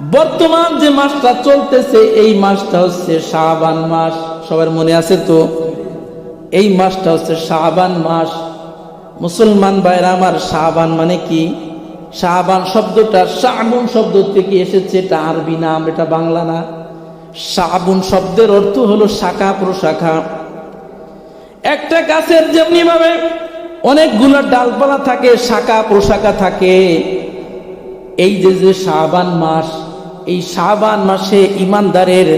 বর্তমান যে মাসটা চলতেছে, এই মাসটা হচ্ছে শাবান মাস। সবার মনে আছে তো? এই মাসটা হচ্ছে শাবান মাস। মুসলমান ভাইরা, আমার শাবান মানে কি? শাবান শব্দটা শাবুন শব্দ থেকে এসেছে, এটা আরবি নাম, এটা বাংলা না। শাবুন শব্দের অর্থ হলো শাখা প্রশাখা। একটা গাছের যেমনি ভাবে অনেকগুলো ডালপালা থাকে, শাখা প্রশাখা থাকে। এই যে যে শাবান মাস এই শাবান মাসে ইমানদারের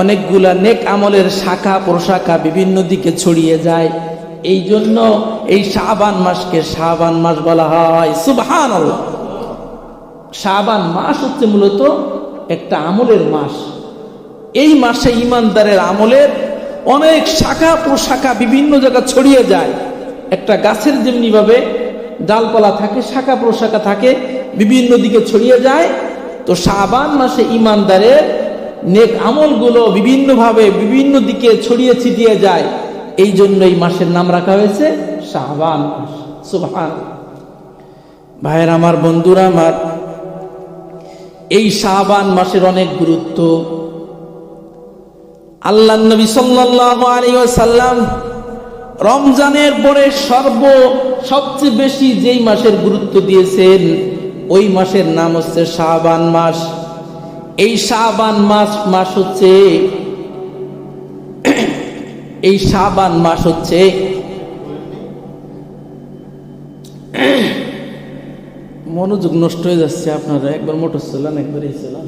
অনেকগুলা নেক আমলের শাখা প্রশাখা বিভিন্ন দিকে ছড়িয়ে যায়। এই জন্য এই শাবান মাসকে শাবান মাস বলা হয়। সুবহান শাবান মাস হচ্ছে মূলত একটা আমলের মাস। এই মাসে ইমানদারের আমলের অনেক শাখা প্রশাখা বিভিন্ন জায়গা ছড়িয়ে যায়। একটা গাছের যেমনি ভাবে ডালপালা থাকে, শাখা প্রশাখা থাকে, বিভিন্ন দিকে ছড়িয়ে যায়। তো শাবান মাসে ইমানদারের নেক আমলগুলো বিভিন্নভাবে বিভিন্ন দিকে ছড়িয়ে ছিটিয়ে যায়। এই জন্য এই মাসের নাম রাখা হয়েছে শাহবান মাস। ভাইয়ের আমার, বন্ধুরা আমার, এই শাহবান মাসের অনেক গুরুত্ব। আল্লাহ নবী ওয়াসাল্লাম রমজানের পরে সর্ব, সবচেয়ে বেশি যেই মাসের গুরুত্ব দিয়েছেন ওই মাসের নাম হচ্ছে শাবান মাস। এই শাবান মাস মাস হচ্ছে এই শাবান মাস হচ্ছে মনোযোগ নষ্ট হয়ে যাচ্ছে আপনারা। একবার মোটর চালান, একবার এই চালান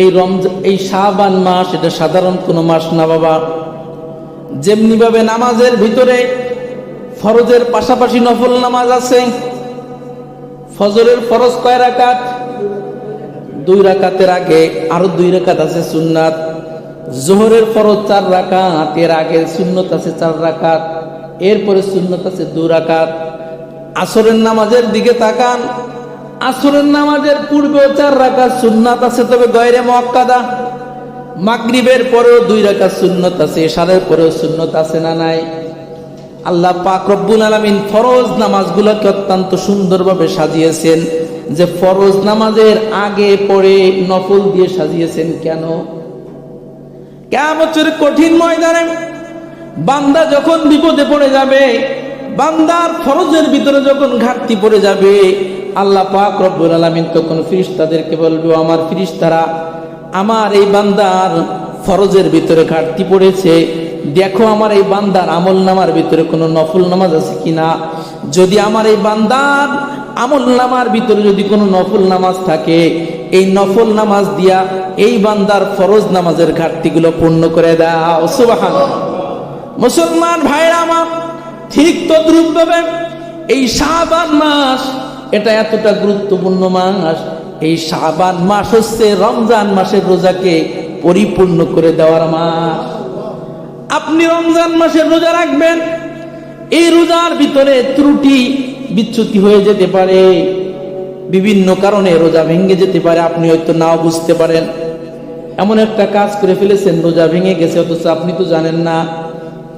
এই রমজান এই শাহবান মাস, এটা সাধারণ কোনো মাস না বাবা। যেমনি ভাবে নামাজের ভিতরে ফরজের পাশাপাশি নফল নামাজ আছে। ফজরের ফরজ কয় রাকাত? দুই রাকাতের আগে, আরও দুই রাকাত আছে সুন্নাত। জোহরের ফরজ চার রাকাত, এর আগে সুন্নত আছে চার রাকাত, এরপরে সুন্নত আছে দু রাকাত। আসরের নামাজের দিকে তাকান। আসরের নামাজের পূর্বেও চার রাকাত সুন্নাত আছে, তবে গয়রে মক্কাদা মাগরিবের পরেও দুই রাকাত সুন্নত আছে, এশারের পরেও সুন্নত আছে না নাই? আল্লাহ পাক রব্বুল আলামিন ফরজ নামাজগুলোকে অত্যন্ত সুন্দরভাবে সাজিয়েছেন। যে ফরজ নামাজের আগে পরে নফল দিয়ে সাজিয়েছেন কেন? কেমন কঠিন ময়দানে বান্দা যখন বিপদে পড়ে যাবে, বান্দার ফরজের ভিতরে যখন ঘাটতি পড়ে যাবে, আল্লাহ পাক রব্বুল আলামিন তখন ফিরিস্তাদেরকে বলবে আমার ফিরিস্তারা, আমার এই বান্দার ফরজের ভিতরে ঘাটতি পড়েছে। দেখো আমার এই বান্দার আমল নামার ভিতরে কোনো নফল নামাজ আছে কিনা? যদি আমার এই বান্দার আমল নামার ভিতরে যদি কোনো নফল নামাজ থাকে, এই নফল নামাজ দিয়া এই বান্দার ফরজ নামাজের ঘাটতিগুলো পূর্ণ করে দাও। সুবাহান মুসলমান ভাইরা আমার, ঠিক তদ্রুপ ভাবে এই শাবান মাস, এটা এতটা গুরুত্বপূর্ণ মাস, এই শাবান মাস হচ্ছে রমজান মাসের রোজাকে পরিপূর্ণ করে দেওয়ার মাস। আপনি রমজান মাসের রোজা রাখবেন, এই রোজার ভিতরে ত্রুটি, বিচ্যুতি হয়ে যেতে পারে। বিভিন্ন কারণে রোজা ভেঙে যেতে পারে, আপনি হয়তো নাও বুঝতে পারেন। এমন একটা কাজ করে ফেলেছেন, রোজা ভেঙে গেছে, অথচ আপনি তো জানেন না।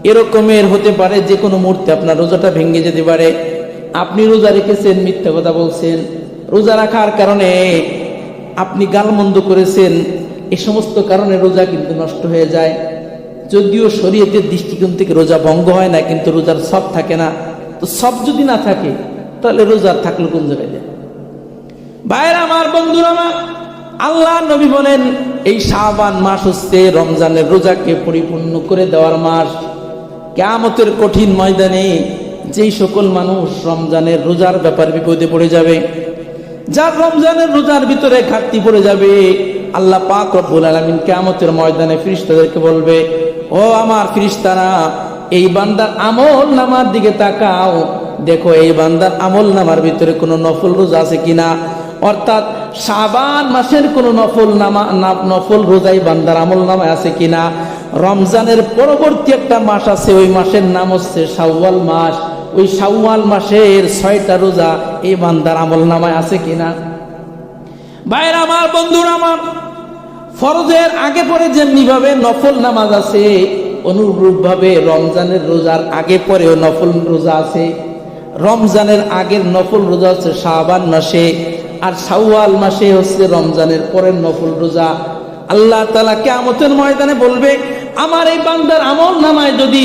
এরকমের হতে পারে যে কোনো মুহূর্তে আপনার রোজাটা ভেঙে যেতে পারে। আপনি রোজা রেখেছেন, মিথ্যা কথা বলছেন। রোজা রাখার কারণে আপনি গালমন্দ করেছেন। এই সমস্ত কারণে রোজা কিন্তু নষ্ট হয়ে যায়। যদিও শরীয়তের দৃষ্টিকোণ থেকে রোজা ভঙ্গ হয় না, কিন্তু রোজার সব থাকে না। তো সব যদি না থাকে, তাহলে রোজার থাকল কোন জায়গায় যায়? আমার, বন্ধুরা আমার, আল্লাহ নবী বলেন, এই শাবান মাস হচ্ছে রমজানের রোজাকে পরিপূর্ণ করে দেওয়ার মাস। কেয়ামতের কঠিন ময়দানে যেই সকল মানুষ রমজানের রোজার ব্যাপার বিপদে পড়ে যাবে, যার রমজানের রোজার ভিতরে ঘাটতি পড়ে যাবে, আল্লাহ পাক রব্বুল আলামিন কেয়ামতের ময়দানে ফিরিস্তাদেরকে বলবে ও আমার ফিরিস্তারা, এই বান্দার আমল নামার দিকে তাকাও। দেখো, এই বান্দার আমল নামার ভিতরে কোনো নফল রোজা আছে কিনা? অর্থাৎ সাবান মাসের কোনো নফল নামা নফল রোজাই বান্দার আমল নামায় আছে কিনা? রমজানের পরবর্তী একটা মাস আছে, ওই মাসের নাম হচ্ছে শাওয়াল মাস। ওই শাওয়াল মাসের ছয়টা রোজা এই বান্দার আমল নামায় আছে কিনা? বাইরে আমার বন্ধুরা, আমার ফরজের আগে পরে যেমনি ভাবে নফল নামাজ আছে অনুরূপ ভাবে রমজানের রোজার আগে পরেও নফল রোজা আছে। রমজানের আগের নফল রোজা হচ্ছে শাহবান মাসে, আর শাওয়াল মাসে হচ্ছে রমজানের পরের নফল রোজা। আল্লাহ তালা কেমতের ময়দানে বলবে, আমার এই বান্দার আমল নামায় যদি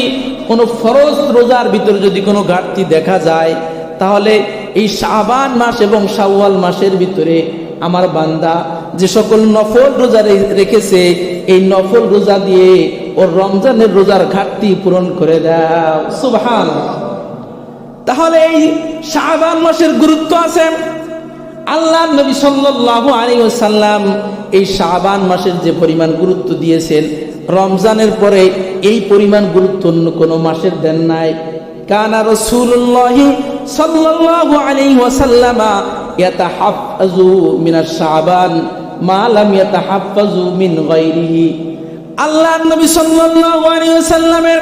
কোনো ফরজ রোজার ভিতরে যদি কোনো ঘাটতি দেখা যায়, তাহলে এই শাহবান মাস এবং শাওয়াল মাসের ভিতরে আমার বান্দা যে সকল নফল রোজা রেখেছে, এই নফল রোজা দিয়ে ওর রমজানের রোজার ঘাটতি পূরণ করে দাও। সুবহান তাহলে এই শাহবান মাসের গুরুত্ব আছে। আল্লাহ নবী সাল্লাল্লাহু আলাইহি ওয়াসাল্লাম এই শাবান মাসের যে পরিমাণ গুরুত্ব দিয়েছেন, রমজানের পরে এই পরিমাণ গুরুত্ব অন্য কোনো মাসের দেন নাই। কানা রাসূলুল্লাহ সাল্লাল্লাহু আলাইহি ওয়াসাল্লামা ইয়াতাহাফাজু মিনাশ শাবান। মা লাম ওয়াসাল্লামের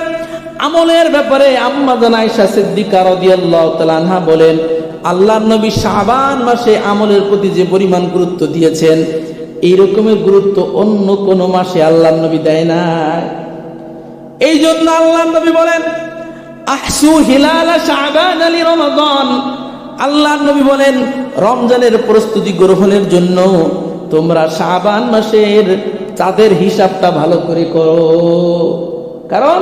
আমলের ব্যাপারে আম্মা আনহা বলেন, আল্লাহ নবী মাসে আমলের প্রতি যে পরিমাণ গুরুত্ব দিয়েছেন এই রকমের গুরুত্ব অন্য কোন মাসে আল্লাহ নবী দেয় না এই জন্য আল্লাহ নবী বলেন, আহসু হিলালা আলী নবী বলেন, রমজানের প্রস্তুতি গ্রহণের জন্য তোমরা শাবান মাসের চাঁদের হিসাবটা ভালো করে করো। কারণ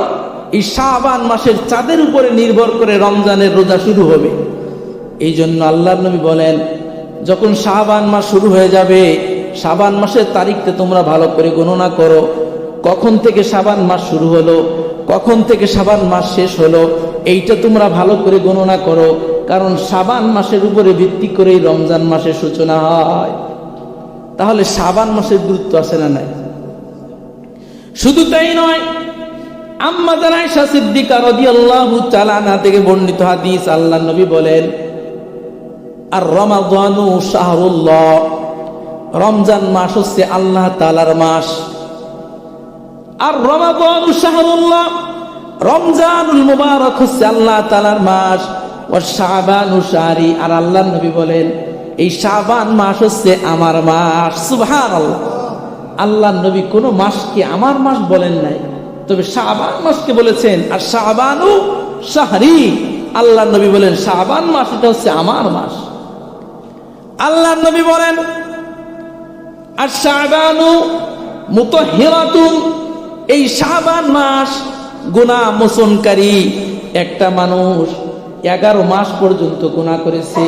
এই শাবান মাসের চাঁদের উপরে নির্ভর করে রমজানের রোজা শুরু হবে। এই জন্য আল্লাহ নবী বলেন, যখন শাহবান মাস শুরু হয়ে যাবে, শাবান মাসের তারিখটা তোমরা ভালো করে গণনা করো। কখন থেকে শাবান মাস শুরু হলো, কখন থেকে শাবান মাস শেষ হলো, এইটা তোমরা ভালো করে গণনা করো। কারণ শাবান মাসের উপরে ভিত্তি করেই রমজান মাসের সূচনা হয়। তাহলে সাবান মাসের গুরুত্ব আছে না নাই? শুধু তাই নয়, আম্মা আয়েশা সিদ্দিকা রাদিয়াল্লাহু তাআলা আনহা থেকে বর্ণিত হাদিস আল্লাহ নবী বলেন, আর রমাদানু শাহরুল্লাহ, রমজান মাস হচ্ছে আল্লাহ তালার মাস। আর রমাদানু শাহরুল্লাহ, রমজানুল মুবারক হচ্ছে আল্লাহ তালার মাস। ও শাবানু শাহরি, আর আল্লাহ নবী বলেন এই শাবান মাস হচ্ছে আমার মাস। সুভার আল্লাহ নবী কোনো মাসকে আমার মাস বলেন নাই। তবে শাবান মাসকে বলেছেন, আর শাবানু শাহরি। আল্লাহ নবী বলেন, শাবান মাস এটা হচ্ছে আমার মাস। আল্লাহ নবী বলেন, আর শাবানু মুতহিরাতুন। এই শাবান মাস গুনাহ মোচনকারী একটা মানুষ এগারো মাস পর্যন্ত গুনাহ করেছে।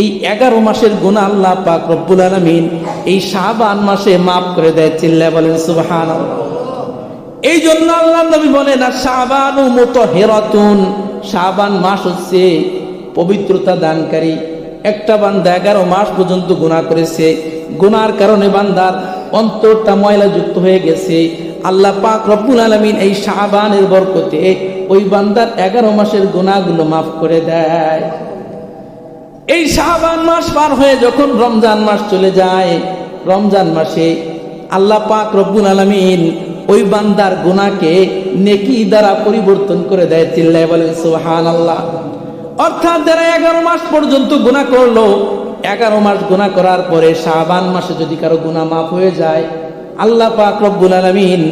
এই এগারো মাসের গুণা আল্লাহ পাক রব্বুল আলমিন এই শাবান মাসে মাফ করে দেয় চিল্লা বলেন, সুবহানাল্লাহ। এই জন্য আল্লাহ নবী বলেন, আর মতো মুতহিরাতুন। শাবান মাস হচ্ছে পবিত্রতা দানকারী। একটা বান্দা এগারো মাস পর্যন্ত গুণা করেছে। গুনার কারণে বান্দার অন্তরটা ময়লা যুক্ত হয়ে গেছে। আল্লাহ পাক রব্বুল আলমিন এই শাহবানের বরকতে ওই বান্দার এগারো মাসের গুণাগুলো মাফ করে দেয়। এই শাহবান মাস পার হয়ে যখন রমজান মাস চলে যায়, রমজান মাসে আল্লাহ পাক রব্বুল আলমিন ওই বান্দার গুনাকে নেকি দ্বারা পরিবর্তন করে দেয়, চিল্লায় বলেন সুহান আল্লাহ অর্থাৎ যারা এগারো মাস পর্যন্ত গুণা করল, এগারো মাস গুণা করার পরে শাহবান মাসে যদি কারও গুণা মাফ হয়ে যায়, আল্লাহ পাক রব্বুল আলমিন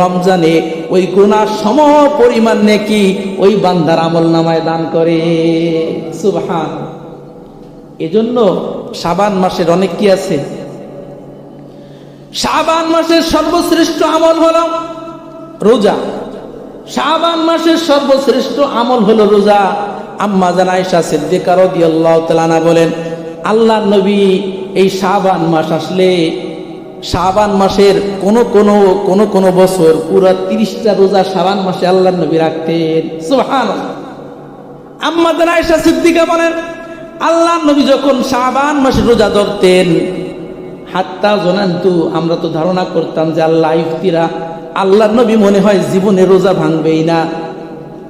রমজানে ওই গুণার সম পরিমাণ নেকি ওই বান্দার আমল নামায় দান করে। সুবহান এজন্য সাবান মাসের অনেক কি আছে? শাবান মাসের সর্বশ্রেষ্ঠ আমল হলো রোজা। শাবান মাসের সর্বশ্রেষ্ঠ আমল হলো রোজা। আম্মা জানাইশা সিদ্দিকা রাদিয়াল্লাহু তাআলা বলেন, আল্লাহ নবী এই শাবান মাস আসলে শাবান মাসের কোন কোন কোন কোন বছর পুরো তিরিশটা রোজা শাবান মাসে আল্লাহ নবী রাখতেন। সুবহানাল্লাহ। আম্মা জানাইশা সিদ্দিকা বলেন আল্লাহ নবী যখন শাবান মাসে রোজা ধরতেন, হাত্তা জনান্তু, আমরা তো ধারণা করতাম যে আল্লাহ ইফতিরা, আল্লাহ নবী মনে হয় জীবনে রোজা ভাঙবেই না।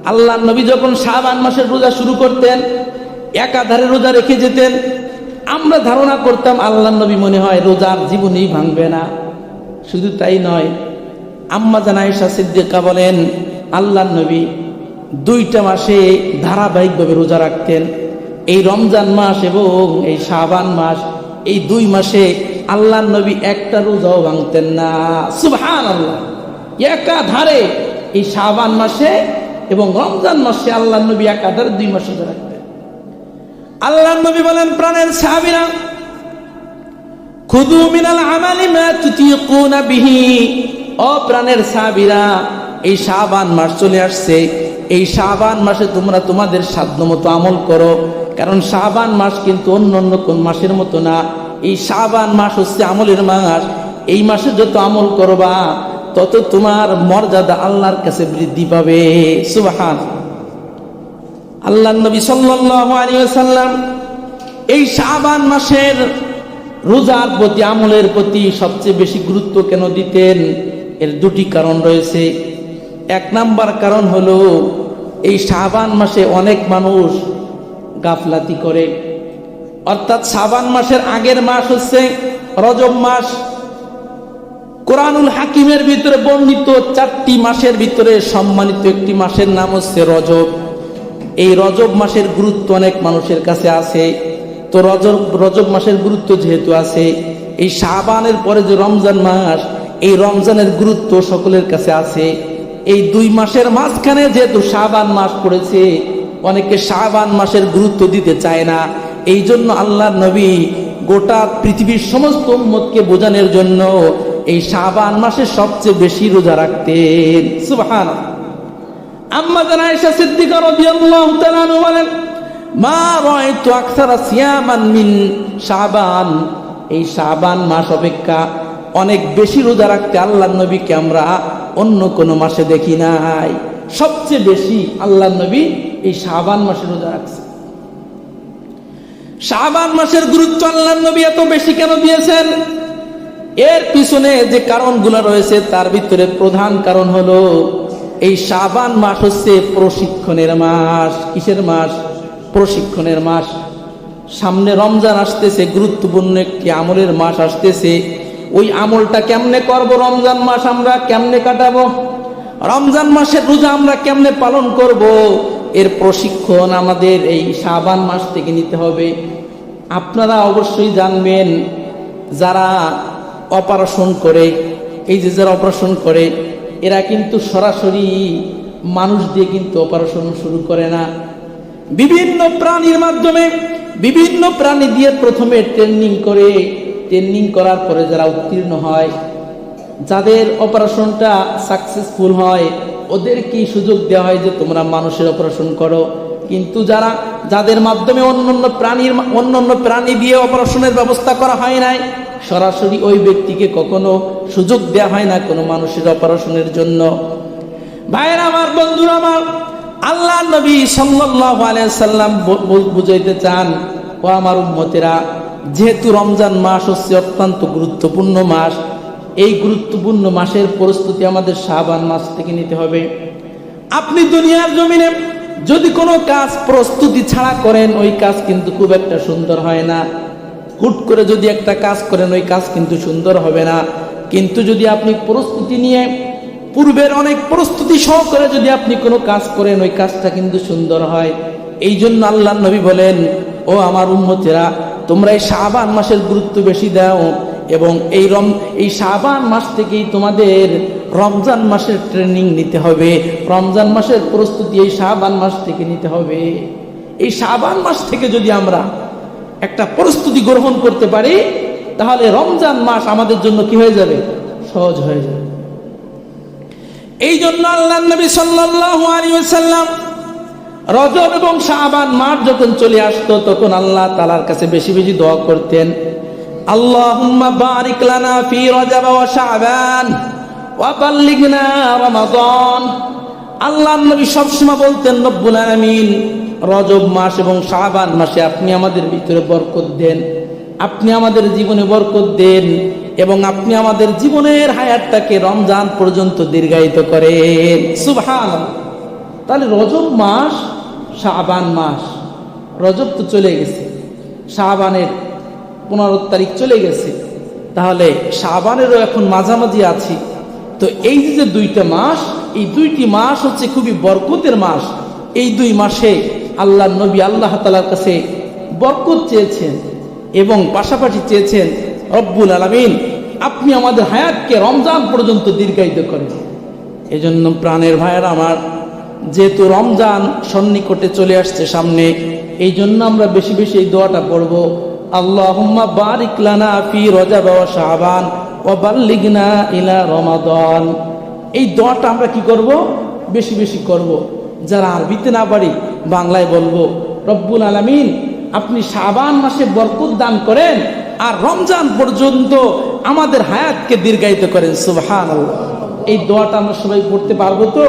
আল্লাহ নবী যখন শাহবান মাসের রোজা শুরু করতেন, একাধারে রোজা রেখে যেতেন, আমরা ধারণা করতাম আল্লাহ নবী মনে হয় রোজার জীবনেই ভাঙবে না। শুধু তাই নয়, আম্মা জানাইশা সিদ্দিকা বলেন, আল্লাহ নবী দুইটা মাসে ধারাবাহিকভাবে রোজা রাখতেন। এই রমজান মাস এবং এই শাহবান মাস, এই দুই মাসে আল্লাহ নবী একটা রোজাও ভাঙতেন না। সুবহান আল্লাহ একাধারে এই শাহবান মাসে এবং রমজান মাসে আল্লাহ নবী একাধারে দুই মাস রাখতেন। আল্লাহ নবী বলেন, প্রাণের সাহাবীরা খুদু মিনাল আমালি মা তুতিকুনা বিহি। ও প্রাণের সাহাবীরা, এই শাবান মাস চলে আসছে। এই শাবান মাসে তোমরা তোমাদের সাধ্য মতো আমল করো। কারণ শাবান মাস কিন্তু অন্য অন্য কোন মাসের মতো না। এই শাবান মাস হচ্ছে আমলের মাস। এই মাসে যত আমল করবা, তত তোমার মর্যাদা আল্লাহর কাছে বৃদ্ধি পাবে। সুবাহান। আল্লাহ নবী ওয়াসাল্লাম এই শাবান মাসের রোজার প্রতি, আমলের প্রতি সবচেয়ে বেশি গুরুত্ব কেন দিতেন? এর দুটি কারণ রয়েছে। এক নাম্বার কারণ হলো, এই শাবান মাসে অনেক মানুষ গাফলাতি করে। অর্থাৎ সাবান মাসের আগের মাস হচ্ছে রজব মাস। কোরআনুল হাকিমের ভিতরে বর্ণিত চারটি মাসের ভিতরে সম্মানিত একটি মাসের নাম হচ্ছে রজব। এই রজব মাসের গুরুত্ব অনেক মানুষের কাছে আছে। তো রজব রজব মাসের গুরুত্ব যেহেতু আছে, এই শাবানের পরে যে রমজান মাস, এই রমজানের গুরুত্ব সকলের কাছে আছে। এই দুই মাসের মাঝখানে যেহেতু শাবান মাস পড়েছে অনেকে শাবান মাসের গুরুত্ব দিতে চায় না। এই জন্য আল্লাহ নবী গোটা পৃথিবীর সমস্ত উম্মতকে বোঝানোর জন্য এই শাবান মাসে সবচেয়ে বেশি রোজা রাখতেন। সুবহান আম্মা জান আয়েশা সিদ্দিকা রাদিয়াল্লাহু তাআলা বলেন, মা রাআইতু আকসারা সিয়ামান মিন শাবান। এই শাবান মাস অপেক্ষা অনেক বেশি রোজা রাখতে আল্লাহ নবীকে আমরা অন্য কোন মাসে দেখি নাই। সবচেয়ে বেশি আল্লাহ নবী এই শাবান মাসে রোজা রাখছে। শাবান মাসের গুরুত্ব আল্লাহ নবী এত বেশি কেন দিয়েছেন? এর পিছনে যে কারণগুলো রয়েছে, তার ভিতরে প্রধান কারণ হলো, এই শাবান মাস হচ্ছে প্রশিক্ষণের মাস। কিসের মাস? প্রশিক্ষণের মাস। সামনে রমজান আসতেছে, গুরুত্বপূর্ণ একটি আমলের মাস আসতেছে। ওই আমলটা কেমনে করব রমজান মাস আমরা? কেমনে কাটাবো? রমজান মাসের রোজা আমরা কেমনে পালন করব? এর প্রশিক্ষণ আমাদের এই শাবান মাস থেকে নিতে হবে। আপনারা অবশ্যই জানবেন যারা অপারেশন করে, এই যে যারা অপারেশন করে, এরা কিন্তু সরাসরি মানুষ দিয়ে কিন্তু অপারেশন শুরু করে না। বিভিন্ন প্রাণীর মাধ্যমে, বিভিন্ন প্রাণী দিয়ে প্রথমে ট্রেনিং করে ট্রেনিং করার পরে যারা উত্তীর্ণ হয়, যাদের অপারেশনটা সাকসেসফুল হয় ওদের কি সুযোগ দেওয়া হয় যে তোমরা মানুষের অপারেশন করো। কিন্তু যারা, যাদের মাধ্যমে অন্যান্য প্রাণীর অন্যান্য প্রাণী দিয়ে অপারেশনের ব্যবস্থা করা হয় নাই, সরাসরি ওই ব্যক্তিকে কখনো সুযোগ দেওয়া হয় না কোনো মানুষের অপারেশনের জন্য। ভাইয়ের আমার, বন্ধুরা আমার, আল্লাহ নবী সাল্লাল্লাহু আলাইহি সাল্লাম বুঝাইতে চান, ও আমার উম্মতেরা, যেহেতু রমজান মাস হচ্ছে অত্যন্ত গুরুত্বপূর্ণ মাস এই গুরুত্বপূর্ণ মাসের প্রস্তুতি আমাদের শাবান মাস থেকে নিতে হবে। আপনি দুনিয়ার জমিনে যদি কোনো কাজ প্রস্তুতি ছাড়া করেন, ওই কাজ কিন্তু খুব একটা সুন্দর হয় না। হুট করে যদি একটা কাজ করেন, ওই কাজ কিন্তু সুন্দর হবে না। কিন্তু যদি আপনি প্রস্তুতি নিয়ে পূর্বের অনেক প্রস্তুতি সহকারে যদি আপনি কোনো কাজ করেন, ওই কাজটা কিন্তু সুন্দর হয়। এই জন্য আল্লাহ নবী বলেন, ও আমার উন্মতেরা তোমরা এই শাবান মাসের গুরুত্ব বেশি দাও। এবং এই রম, এই শাবান মাস থেকেই তোমাদের রমজান মাসের ট্রেনিং নিতে হবে। রমজান মাসের প্রস্তুতি এই শাবান মাস থেকে নিতে হবে। এই শাবান মাস থেকে যদি আমরা একটা প্রস্তুতি গ্রহণ করতে পারি, তাহলে রমজান মাস আমাদের জন্য কি হয়ে যাবে? সহজ হয়ে যাবে। এই জন্য আল্লাহ নবী ওয়াসাল্লাম রজব এবং শাবান মাস যখন চলে আসতো, তখন আল্লাহ তালার কাছে বেশি বেশি দোয়া করতেন। সবসময় বলতেন রজব মাস এবং মাসে আপনি আমাদের ভিতরে বরকত দেন, আপনি আমাদের জীবনে বরকত দেন এবং আপনি আমাদের জীবনের হায়াতটাকে রমজান পর্যন্ত দীর্ঘায়িত করেন। সুবহান তাহলে রজব মাস, শাবান মাস, রজব তো চলে গেছে। শাবানের পনেরো তারিখ চলে গেছে। তাহলে শাবানেরও এখন মাঝামাঝি আছি। তো এই যে দুইটা মাস, এই দুইটি মাস হচ্ছে খুবই বরকতের মাস। এই দুই মাসে আল্লাহ নবী আল্লাহ তালার কাছে বরকত চেয়েছেন এবং পাশাপাশি চেয়েছেন, রব্বুল আলমিন, আপনি আমাদের হায়াতকে রমজান পর্যন্ত দীর্ঘায়িত করেন। এজন্য প্রাণের ভাইয়ের আমার, যেহেতু রমজান সন্নিকটে চলে আসছে সামনে এই জন্য আমরা বেশি বেশি এই দোয়াটা পড়ব। আল্লাহুম্মা বারিক লানা ফি রজাব ওয়া শাবান ওয়া বাল্লিগনা ইলা রমাদান। এই দোয়াটা আমরা কি করব? বেশি বেশি করব। যারা আরবিতে না পারি, বাংলায় বলব, রব্বুল আলামিন, আপনি শাবান মাসে বরকত দান করেন আর রমজান পর্যন্ত আমাদের হায়াতকে দীর্ঘায়িত করেন। সুবহান এই দোয়াটা আমরা সবাই পড়তে পারব তো?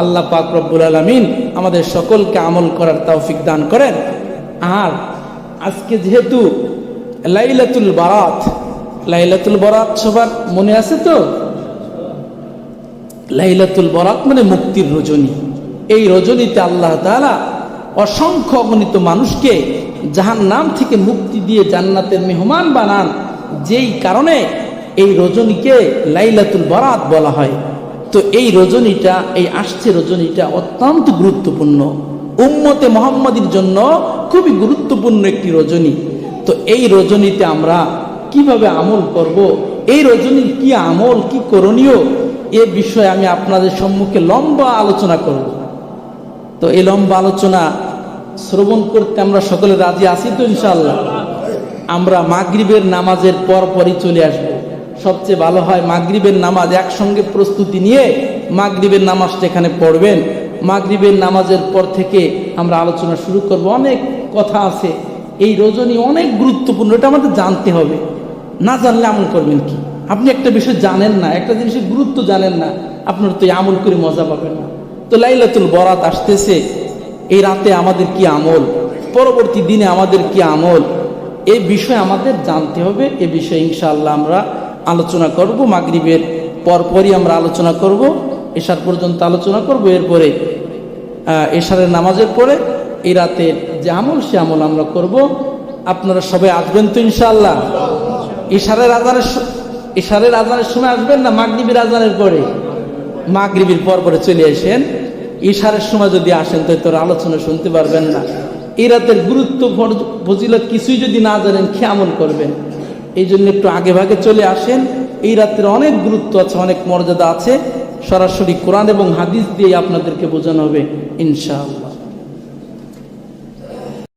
আল্লাহ পাক রব্বুল আলমিন আমাদের সকলকে আমল করার তৌফিক দান করেন। আর আজকে যেহেতু লাইলাতুল বারাত, লাইলাতুল বরাত সবার মনে আছে তো? লাইলাতুল বরাত মানে মুক্তির রজনী। এই রজনীতে আল্লাহ তাআলা অসংখ্য অগণিত মানুষকে জাহান নাম থেকে মুক্তি দিয়ে জান্নাতের মেহমান বানান। যেই কারণে এই রজনীকে লাইলাতুল বরাত বলা হয়। তো এই রজনীটা, এই আসছে রজনীটা অত্যন্ত গুরুত্বপূর্ণ। উম্মতে মোহাম্মদের জন্য খুবই গুরুত্বপূর্ণ একটি রজনী। তো এই রজনীতে আমরা কীভাবে আমল করব, এই রজনীর কি আমল, কি করণীয়, এ বিষয়ে আমি আপনাদের সম্মুখে লম্বা আলোচনা করব। তো এই লম্বা আলোচনা শ্রবণ করতে আমরা সকলে রাজি আছি তো ইনশাল্লাহ আমরা মাগরিবের নামাজের পর পরই চলে আসব। সবচেয়ে ভালো হয় মাগরিবের নামাজ একসঙ্গে প্রস্তুতি নিয়ে মাগরিবের নামাজটা এখানে পড়বেন। মাগরিবের নামাজের পর থেকে আমরা আলোচনা শুরু করব। অনেক কথা আছে। এই রজনী অনেক গুরুত্বপূর্ণ, এটা আমাদের জানতে হবে। না জানলে আমল করবেন কি? আপনি একটা বিষয় জানেন না, একটা জিনিসের গুরুত্ব জানেন না, আপনার তো আমল করে মজা পাবেন না। তো লাইলাতুল বরাত আসতেছে, এই রাতে আমাদের কি আমল? পরবর্তী দিনে আমাদের কি আমল? এ বিষয়ে আমাদের জানতে হবে, এ বিষয়ে ইনশাআল্লাহ আমরা আলোচনা করব, মাগরিবের পরপরই আমরা আলোচনা করব। এশার পর্যন্ত আলোচনা করব। এরপরে এশারের নামাজের পরে এই রাতের যে আমল, সে আমল আমরা করব। আপনারা সবাই আসবেন তো ইনশাল্লাহ ইশারের আজানের ইশারের আজানের সময় আসবেন না? মাগরিবের আজানের পরে? মাগরিবির পর পরে চলে আসেন। ইশারের সময় যদি আসেন তো তোর আলোচনা শুনতে পারবেন না। এই রাতের গুরুত্ব ফজিলত কিছুই যদি না জানেন খেয়ামল করবেন? এই জন্য একটু আগে ভাগে চলে আসেন। এই রাত্রে অনেক গুরুত্ব আছে, অনেক মর্যাদা আছে। সরাসরি কোরআন এবং হাদিস দিয়ে আপনাদেরকে বোঝানো হবে ইনশাআল্লাহ।